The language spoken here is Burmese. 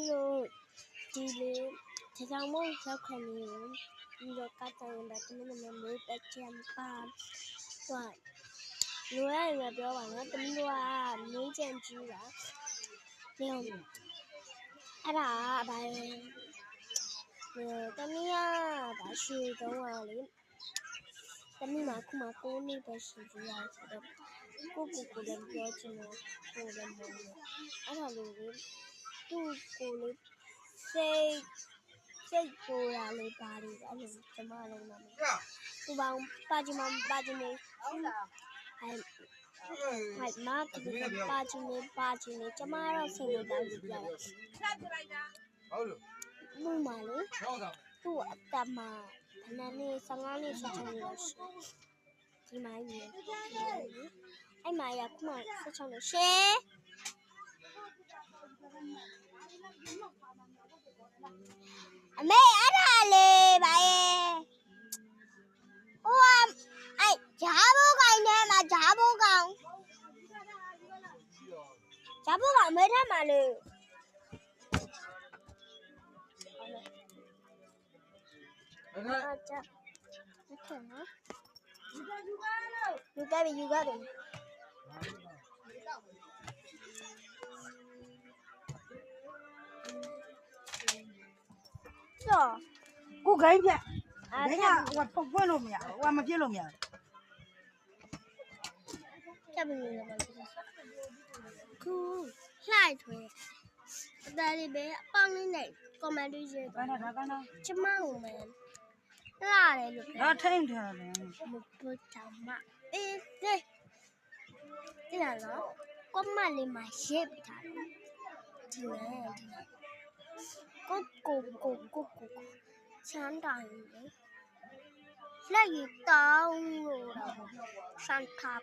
ီးတို့ဒီလေဒီဆောင်မရောက်ခံနေရင်ပြီးတော့ကတိုင်ရတဲ့သမီးတို့မျိုးတက်ချင်ပါတော့လူရရပြောပါနော်သမီးတို့ကမင်းကြံကြီးတာနေအောင်အဲ့ဒါကဘာလဲအဲသမီးကဒါရှိတော့ကလေသမီးမှာခုမှ9နှစ်ပဲရှိသေးရဆိုတော့ကိုကိုကိုလည်းပြောချင်တယ်ကိုလည်းမဟုတ်ဘူးအဲ့ဒါလို့လေ သူ့ကိုလေစိတ်စိတ်ကိုရလေးပါလေအဲ့လိုကျမလည်းမမသူပေါင်းပါချင်မပါချင်နေဟုတ်လားအဲ့ဟိုက်မာကဒီပါချင်နေပါချင်နေကျမတော့စိတ်လို့တောင်းပြရတယ်ဟုတ်လို့မှုမှာလေဟုတ်တာသူ့အတမခဏလေး15လေး16လေးတော့ရှိဒီမိုင်းကြီးအဲ့မှာရခုမှ16လေးရှယ် အမေအဲ့ဒါလေးပါရဲ့ဟိုကအဲ့ဂျာဘိုးကောင်ထဲမှာဂျာဘိုးကောင်ဂျာဘိုးကောင်မဲထဲမှာလေအဲ့ဒါအဲ့ဒါနော်ယူကပြီယူကပြီ ကြောကိုဂိမ်းပြက်အာဂိမ်းကဟိုပုတ်ပွင့်လို့မရဘူးဟိုကမပြစ်လို့မရဘူးချက်ပြီလေဘာလို့ခုလှိုက်ထွေးအတားလေးပဲအပေါင်းလေးနဲ့ကွန်မန့်လေးရေးဘာနာဒါကနာကျမကိုမယ်လာတယ်လို့ဒါထိန်ထားတယ်မပုတ်ချမအေးတဲ့ဒီလားနော်ကွန်မန့်လေးမှာရေးပြထားတယ်ဒီနဲ့ဒီနဲ့ ကိုကိုကိုကိုကိုချမ်းတိုင်းလေလက်ရည်တောင်းလို့တော့စမ်းထား